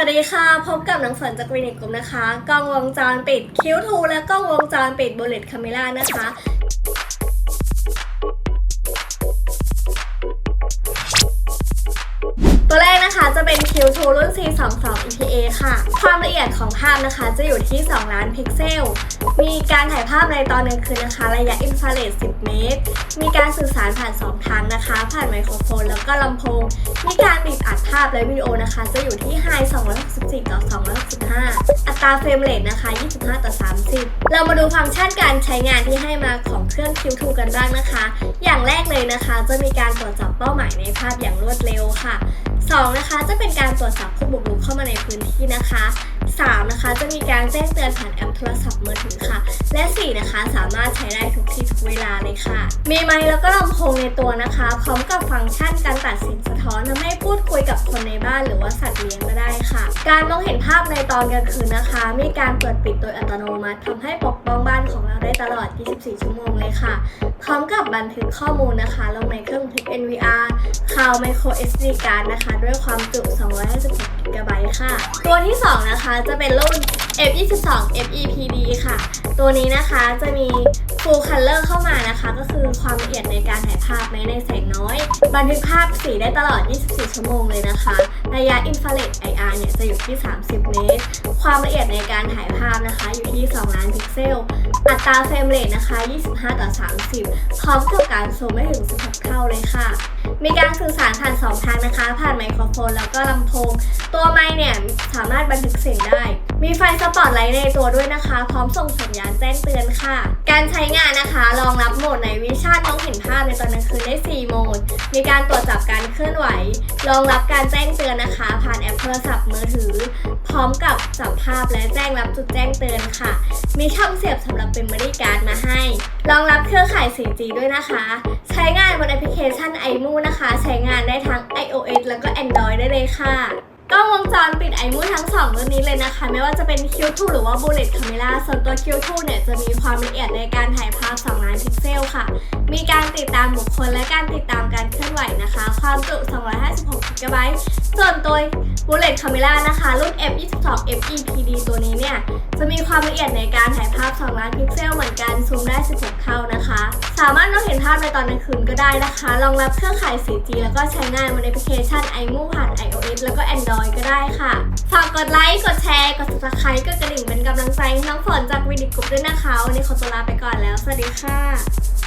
วัสดีค่ะ พบกับน้องฝนจากวินิกกลุ่มนะคะ กล้องวงจรปิดคิวทูและกล้องวงจรปิดบุลเลตคาเมล่านะคะ นะคะจะเป็น Q2 รุ่น C22 EPA ค่ะ ความละเอียดของภาพนะคะ จะอยู่ที่ 2 ล้านพิกเซล มีการถ่ายภาพในตอนกลางคืนนะคะ ระยะอินฟราเรด10 เมตร มีการสื่อสารผ่าน 2 ทางนะคะ ผ่านไมโครโฟนแล้วก็ลำโพง มีการบีบอัดภาพและวิดีโอนะคะ จะอยู่ที่ High 264 ต่อ 265 อัตราเฟรมเรทนะคะ 25 ต่อ 30 เรามาดูฟังก์ชันการใช้งานที่ให้มาของเครื่อง Q2 กันบ้างนะคะ อย่างแรกเลยนะคะ จะมีการตรวจจับเป้าหมายในภาพอย่างรวดเร็วค่ะ 2 นะคะจะเป็นการตรวจจับผู้บุกรุกเข้ามาในพื้นที่นะคะ 3 นะคะจะมีการแจ้งเตือนผ่านแอปโทรศัพท์มือถือค่ะ และ 4 นะคะสามารถใช้ได้ทุกที่ทุกเวลาเลยค่ะ มีไมค์แล้วก็ลำโพงในตัวนะคะ พร้อมกับฟังก์ชันการตัดเสียงสะท้อนทำให้พูดคุยกับคนในบ้านหรือว่าสัตว์เลี้ยงก็ได้ค่ะ การมองเห็นภาพในตอนกลางคืนนะคะ มีการเปิดปิดโดยอัตโนมัติทำให้ปกป้องบ้านของเราได้ตลอด 24 ชั่วโมงเลยค่ะ พร้อมกับบันทึกข้อมูลนะคะลงในเครื่องบันทึก NVR คาว micro SD card นะคะ ด้วยความจุ 256 GB ค่ะ ตัวที่ 2 นะคะจะเป็นรุ่น F22 FEPD ค่ะ ตัวนี้นะคะจะมี Full Color เข้ามานะคะ ก็คือความละเอียดในการถ่ายภาพแม้ในแสงน้อย บันทึกภาพสีได้ตลอด 24 ชั่วโมงเลยนะคะ ระยะ Infrared IR เนี่ยจะอยู่ที่ 30 เมตร ความละเอียดในการถ่ายภาพนะคะ อยู่ที่ 2 ล้านพิกเซล อัตราเฟรมเรทนะคะ 25 ต่อ 30 พร้อมกับการซูมไม่ถึง16เท่าเลยค่ะ มีการสื่อสารผ่าน2ทางนะคะ ผ่านไมโครโฟนแล้วก็ลำโพง ตัวไมค์เนี่ยสามารถบันทึกเสียงได้ ฟสปอตไลท์ในตัวด้วยนะคะ พร้อมส่งสัญญาณแจ้งเตือนค่ะ การใช้งานนะคะรองรับโหมดในวิชั่นมองเห็นภาพในตอนกลางคืนได้ 4 โหมด มีการตรวจจับการเคลื่อนไหว รองรับการแจ้งเตือนนะคะ ผ่านแอปโทรศัพท์มือถือ พร้อมกับจับภาพและแจ้งรับจุดแจ้งเตือนค่ะ มีช่องเสียบสำหรับเป็นบริการดมาให้ รองรับเครือข่าย 4G ด้วยนะคะ ใช้งานบนแอปพลิเคชัน iMu นะคะ ใช้งานได้ทั้ง iOS แล้วก็ Android ได้เลยค่ะ กล้องวงจรปิด iMu ทั้ง 2 รุ่นนี้เลยนะคะ ไม่ว่าจะเป็น Q2 หรือว่า Bullet Camera ส่วนตัว Q2 เนี่ยจะมีความละเอียดในการถ่ายภาพ 2 ล้านพิกเซลค่ะ มีการติดตามบุคคลและการติดตามการเคลื่อนไหวนะคะ ความจุ 256 GB ส่วนตัว Bullet Camera นะคะ รุ่น F22 FEPD ตัวนี้เนี่ย จะมีความละเอียดในการถ่ายภาพ 2 ล้านพิกเซลเหมือนกัน ซูมได้ 16 เท่านะคะ สามารถมองเห็นภาพในตอนกลางคืนก็ได้นะคะ รองรับเครื่องข่าย 4G แล้วก็ใช้งานบนแอปพลิเคชัน iMu ผ่าน iOS แล้วก็ Android ก็ได้ค่ะ ฝากกดไลค์ กดแชร์ กด subscribe กดกระดิ่งเป็นกำลังใจให้น้องฝนจากวิดีกรุ๊ปด้วยนะคะ วันนี้ขอตัวลาไปก่อนแล้ว สวัสดีค่ะ